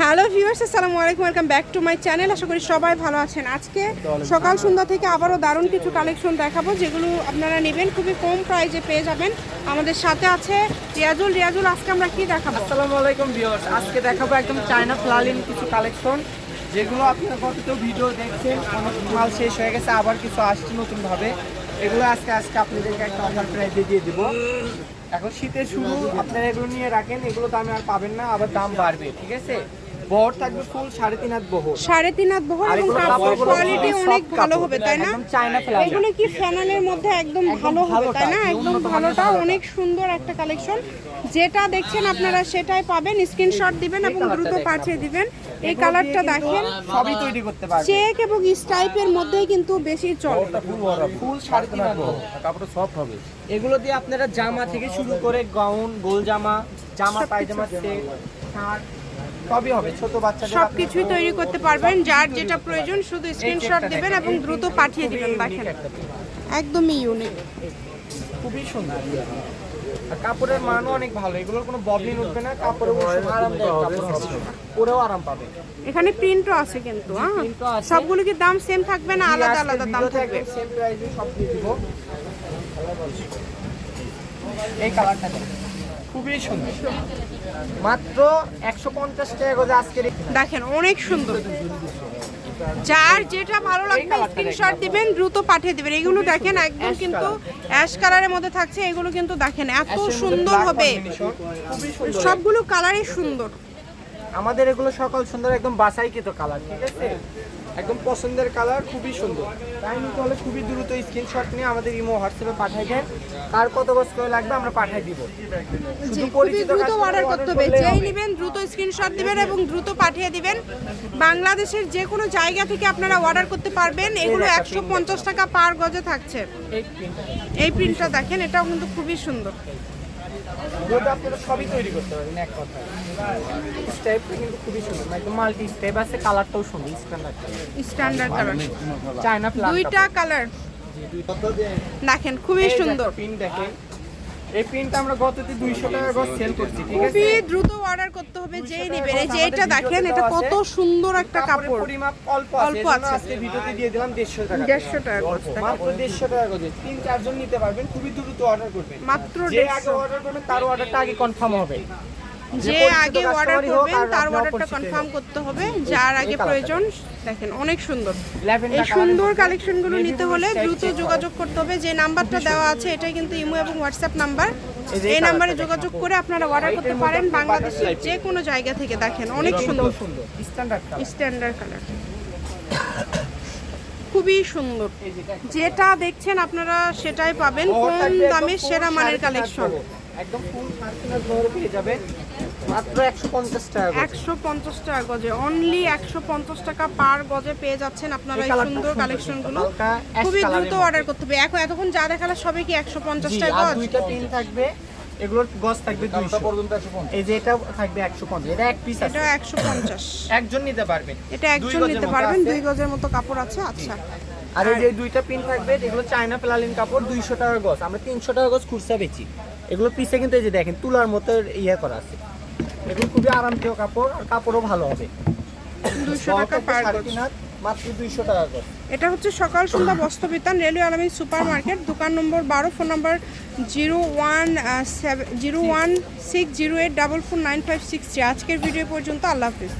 Hello viewers, আসসালামু আলাইকুম, welcome back to my channel. আশা করি সবাই ভালো আছেন। আজকে সকাল সন্ধ্যা থেকে আবারও দারুণ কিছু কালেকশন দেখাবো, যেগুলো আপনারা নেবেন, খুবই কম প্রাইজে পেয়ে যাবেন। আমাদের সাথে আছে রিয়াজুল। রিয়াজুল, আজকে আমরা কি দেখাবো? আসসালামু আলাইকুম ভিউয়ার্স, আজকে দেখাবো একদম চায়না ফ্লালিন কিছু কালেকশন যেগুলো আপনারা কত ভিডিও দেখছেন, অনেক মাল শেষ হয়ে গেছে, আবার কিছু আসছে নতুন ভাবে এগুলো আজকে আজকে আপনাদেরকে একটা অফার প্রাইসে দিয়ে দিব। এখন শীতের শুরু, আপনারা এগুলো নিয়ে রাখেন, এগুলো দামে আর পাবেন না, আবার দাম বাড়বে, ঠিক আছে? বহর থাকবে ফুল সাড়ে তিন হাত বহর। সাড়ে তিন হাত বহর এবং কাপড় কোয়ালিটি অনেক ভালো হবে তাই না? চায়না ফ্লালিন এগুলো কি ফ্যানালের মধ্যে একদম ভালো হবে তাই না? একদম ভালোটা। অনেক সুন্দর একটা কালেকশন যেটা দেখছেন আপনারা সেটাই পাবেন স্ক্রিনশট দিবেন এবং দ্রুত পাঠিয়ে দিবেন। এই কালারটা দেখেন। সবই তৈরি করতে পারবে। চেক এবং স্টাইপের মধ্যেই কিন্তু বেশি চলে। ফুল সাড়ে তিন হাত বহর কাপড়টা সফট হবে। এগুলো দিয়ে আপনারা জামা থেকে শুরু করে গাউন গোল জামা জামা পায়জামা সেট শার্ট সবই হবে ছোট বাচ্চাদের সব কিছুই তৈরি করতে পারবেন যার যেটা প্রয়োজন শুধু স্ক্রিনশট দিবেন এবং দ্রুত পাঠিয়ে দিবেন দেখেন। একদমই ইউনিক খুবই সুন্দর। আর কাপড়ের মানও অনেক ভালো এগুলোর কোনো ববলিন উঠবে না কাপড়ে আরামদায়ক কাপড় হবে পরেও আরাম পাবে। এখানে প্রিন্টও আছে কিন্তু হ্যাঁ? সবগুলো কি দাম সেম থাকবে না আলাদা আলাদা দাম থাকবে সেম প্রাইসে সব দিয়ে দিব। এই কালারটা খুবই সুন্দর। মাত্র একশো পঞ্চাশ টাকা করে আজকের দেখেন অনেক সুন্দর। যার যেটা ভালো লাগবে স্ক্রিনশট দিবেন দ্রুত পাঠিয়ে দিবেন। এগুলো দেখেন একদম কিন্তু অ্যাশ কালারের মধ্যে থাকছে এগুলো কিন্তু দেখেন এত সুন্দর হবে। সবগুলো কালারই সুন্দর। আমাদের এগুলো সকাল সুন্দর একদম বাসাইকৃত কালার ঠিক আছে? একদম পছন্দের কালার খুবই সুন্দর। তাই নিতে হলে খুবই দ্রুত স্ক্রিনশট নিয়ে আমাদের ইমো হোয়াটসঅ্যাপে পাঠাই দেন। কার কত বস্তু করে লাগবে আমরা পাঠাই দিব। খুবই দ্রুত অর্ডার করতে হবে। যেই। নেবেন দ্রুত স্ক্রিনশট দিবেন এবং দ্রুত পাঠিয়ে দিবেন। বাংলাদেশের যে কোনো জায়গা থেকে আপনারা অর্ডার করতে পারবেন। এগুলো একশো পঞ্চাশ টাকা পার গজে থাকছে। এই প্রিন্টটা দেখেন এটাও কিন্তু খুবই সুন্দর। যেটা আপনারা সবই তৈরি করতে পারবেন এক কথায়। স্টেপটা কিন্তু খুবই সুন্দর। একদম মাল্টি স্টেপ আছে কালারটাও সুন্দর standard standard colour China flower দুইটা কালার দেখেন খুবই সুন্দর। প্রিন্ট দেখেন এই পিনটা আমরা গততে 200 টাকা গজ সেল করছি ঠিক আছে? খুবই দ্রুত অর্ডার করতে হবে যেই নেবেন এই যে এটা দেখেন এটা কত সুন্দর একটা কাপড়। পরিমাপ অল্প অল্প আছে। আজকে ভিডিওতে দিয়ে দিলাম 150 টাকা 150 টাকা মাত্র 150 টাকা গজে তিন চারজন নিতে পারবেন খুবই দ্রুত অর্ডার করবেন। মাত্র যে আগে অর্ডার করবেন তার অর্ডারটা আগে কনফার্ম হবে। যে আগে অর্ডার করবেন তার অর্ডারটা কনফার্ম করতে হবে। যার আগে প্রয়োজন দেখেন অনেক সুন্দর। এই সুন্দর কালেকশনগুলো নিতে হলে দ্রুত যোগাযোগ করতে হবে। যে নাম্বারটা দেওয়া আছে এটাই কিন্তু ইমো এবং হোয়াটসঅ্যাপ নাম্বার এই নাম্বারে যোগাযোগ করে আপনারা অর্ডার করতে পারেন। বাংলাদেশের যে কোনো জায়গা থেকে দেখেন অনেক সুন্দর। সুন্দর। স্ট্যান্ডার্ড স্ট্যান্ডার্ড কালার খুবই সুন্দর। যেটা দেখছেন আপনারা সেটাই পাবেন কম দামে সেরা মানের কালেকশন। একদম ফুল সার্কুলার বহর পেয়ে যাবেন মাত্র 150 টাকা করে। একশো পঞ্চাশ টাকা গজে। অনলি একশো পঞ্চাশ টাকা পার গজে পেয়ে যাচ্ছেন আপনারা এই সুন্দর কালেকশনগুলো। খুবই দ্রুত অর্ডার করতে হবে। এখন এতক্ষণ যা দেখাল সবই কি একশো পঞ্চাশ জি, টাকা আর গজ? দুইটা পিন থাকবে। এগুলোর গজ থাকবে দামটা 200 পর্যন্ত একশো পঞ্চাশ। এই যে এটা থাকবে 150 এটা এক পিস এটা একশো পঞ্চাশ। একজন নিতে পারবেন এটা একজন নিতে পারবেন দুই গজের মতো কাপড় আছে আচ্ছা। আর এই যে দুইটা পিন থাকবে এগুলো চায়না প্লালিন কাপড় 200 টাকা গজ। আমরা 300 টাকা গজ খুচরা বেচি। এগুলো পিসে কিন্তু এই যে দেখেন তুলার মতো ইয়ে করা আছে। এগুলো খুবই আরামপ্রিয় কাপড় আর কাপড়ও ভালো হবে। দুইশো টাকা পার মাত্র 200 টাকা গজ এটা হচ্ছে Sakal Sandhya Bastra Bitan railway Alamin super market দোকান নম্বর বারো, phone number zero one seven zero one six zero eight double four nine five six আজকের ভিডিও পর্যন্ত আল্লাহ হাফিজ।